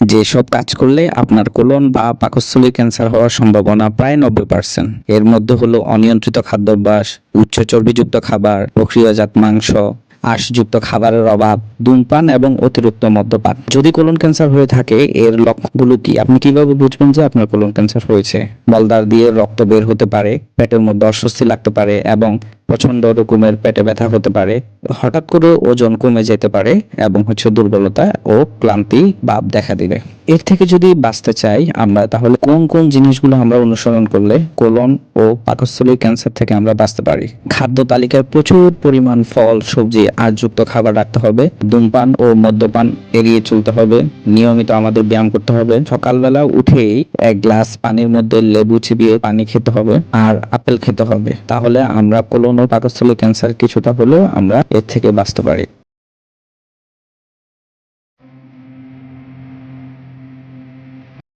যেসব কাজ করলে আপনার কোলন বা পাকস্থলী ক্যান্সার হওয়ার সম্ভাবনা প্রায় নব্বই পার্সেন্ট এর মধ্যে হলো অনিয়ন্ত্রিত খাদ্যাভ্যাস উচ্চ চর্বিযুক্ত খাবার, প্রক্রিয়াজাত মাংস আঁশযুক্ত খাবারের অভাব, ধূমপান এবং অতিরিক্ত মদ্যপান। যদি কোলন ক্যান্সার হয়ে থাকে, এর লক্ষণগুলো কি? আপনি কীভাবে বুঝবেন যে আপনার কোলন ক্যান্সার হয়েছে? মলদার দিয়ে রক্ত বের হতে পারে, পেটের মধ্যে অস্বস্তি লাগতে পারে এবং প্রচণ্ড রকমের পেটে ব্যথা হতে পারে। হঠাৎ করে ওজন কমে যেতে পারে এবং হচ্ছে দুর্বলতা ও ক্লান্তি ভাব দেখা দিবে। এর থেকে যদি বাঁচতে চাই আমরা, তাহলে কোন কোন জিনিসগুলো আমরা অনুসরণ করলে কোলন ও পাকস্থলীর ক্যান্সার থেকে আমরা বাঁচতে পারি? খাদ্য তালিকায় প্রচুর পরিমাণ ফল, সবজি আজযুক্ত খাবার রাখতে হবে। ধূমপান ও মদ্যপান এড়িয়ে চলতে হবে। নিয়মিত আমাদের ব্যায়াম করতে হবে। সকালবেলা উঠেই এক গ্লাস পানির মধ্যে লেবু চিবিয়ে পানি খেতে হবে আর আপেল খেতে হবে। তাহলে আমরা কোলন ও পাকস্থলী ক্যান্সার কিছুটা হলেও আমরা এর থেকে বাঁচতে পারি।